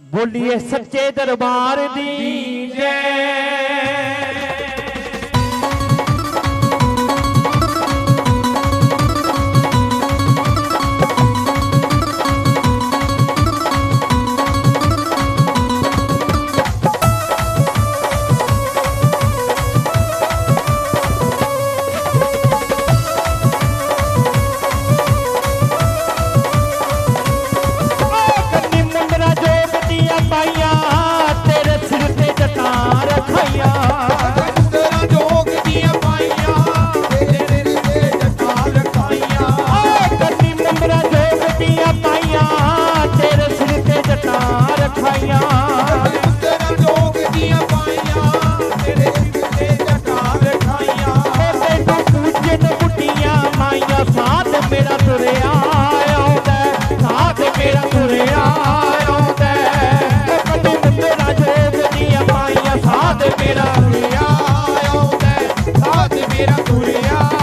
बोलिए सच्चे दरबार दी जय। ਦੁਨੀਆ ਆਉਂਦਾ ਸਾਥ ਮੇਰਾ ਦੁਨੀਆ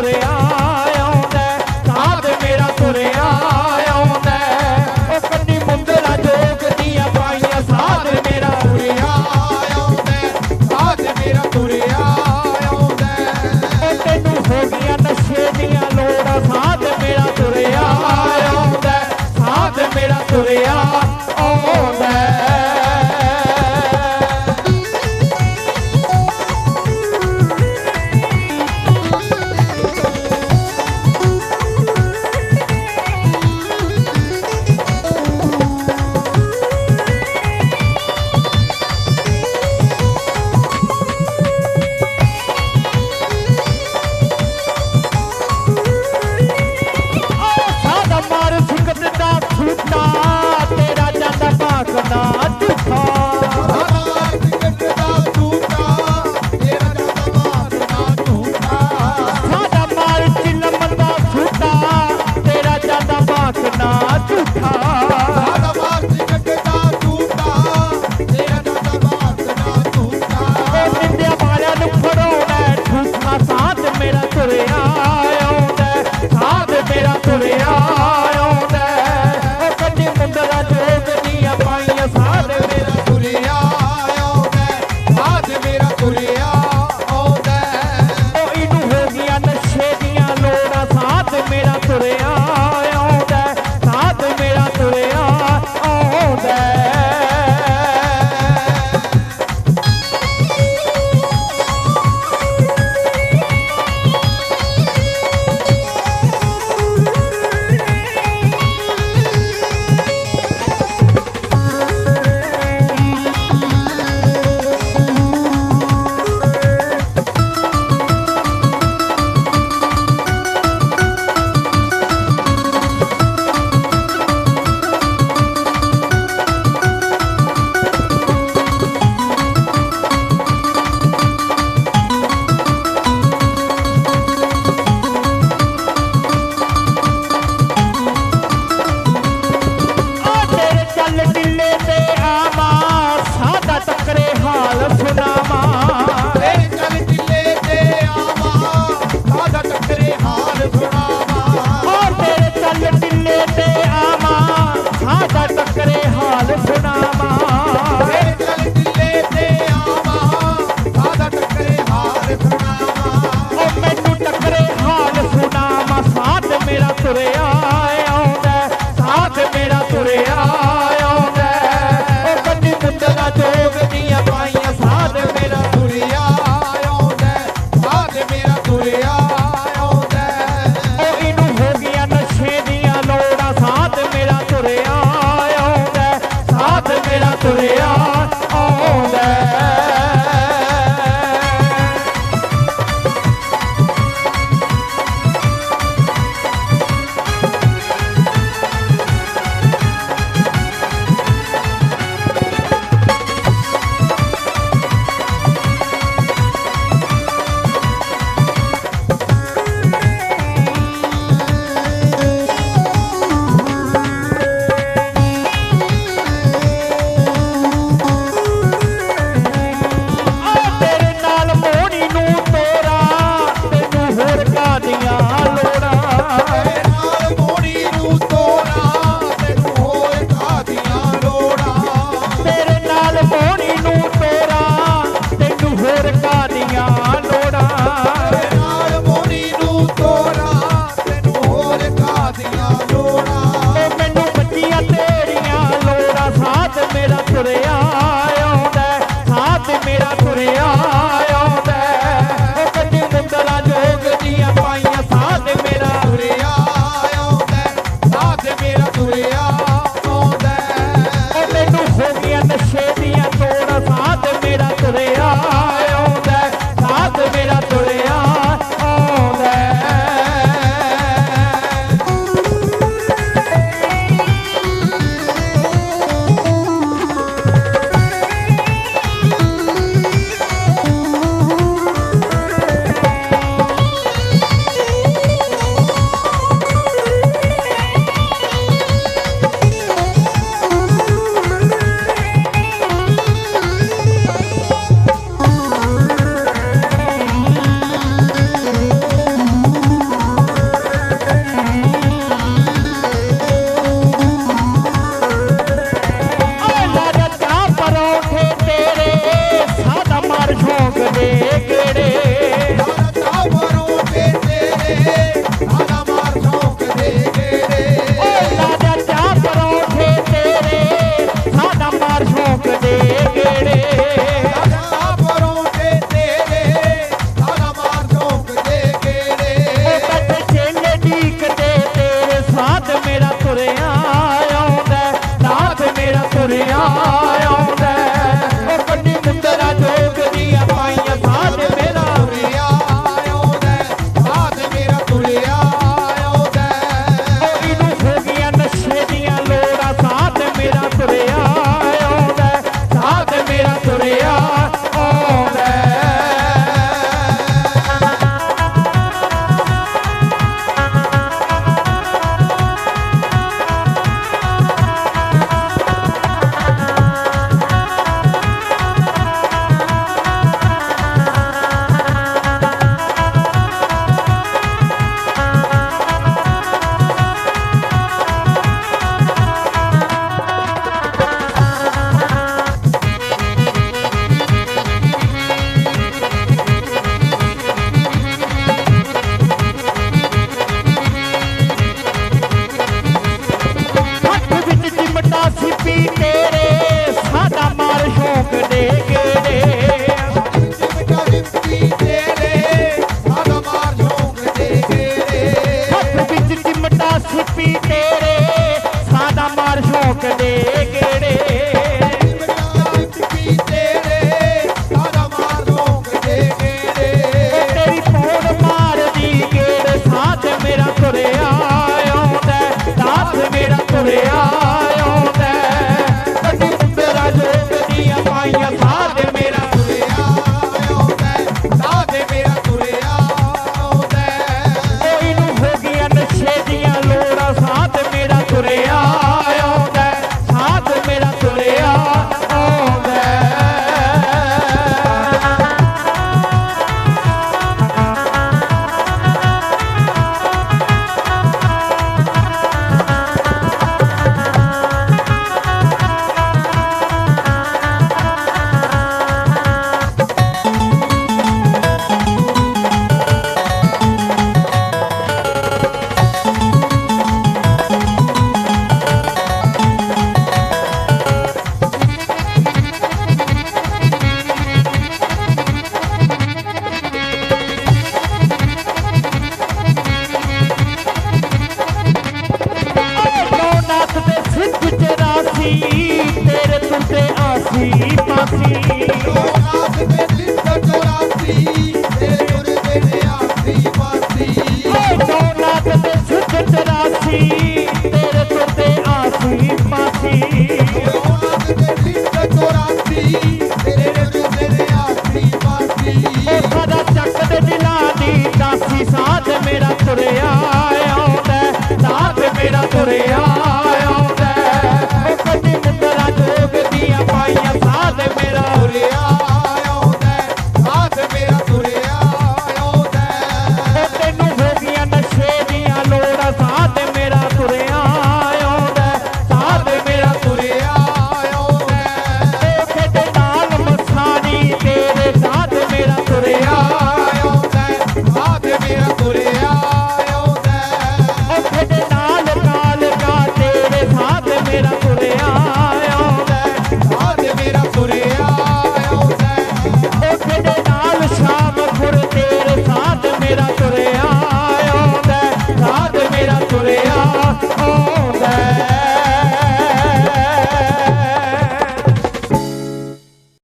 ਤੁਰਿਆ ਆਉਂਦਾ ਸਾਧ ਮੇਰਾ ਤੁਰਿਆ ਆਉਂਦਾ ਉਹ ਕੰਨੀ ਮੁੰਦਰਾ ਜੋਗ ਦੀਆਂ ਪਾਈਆਂ, ਸਾਧ ਮੇਰਾ ਤੁਰਿਆ ਆਉਂਦਾ ਸਾਧ ਮੇਰਾ ਤੁਰਿਆ ਆਉਂਦਾ ਉਹ ਤੈਨੂੰ ਹੋ ਗਿਆ ਨਸ਼ੇ ਦੀਆਂ ਲੋੜਾਂ, ਸਾਧ ਮੇਰਾ ਤੁਰਿਆ ਆਉਂਦਾ ਸਾਧ ਮੇਰਾ ਤੁਰਿਆ ਆਉਂਦਾ 好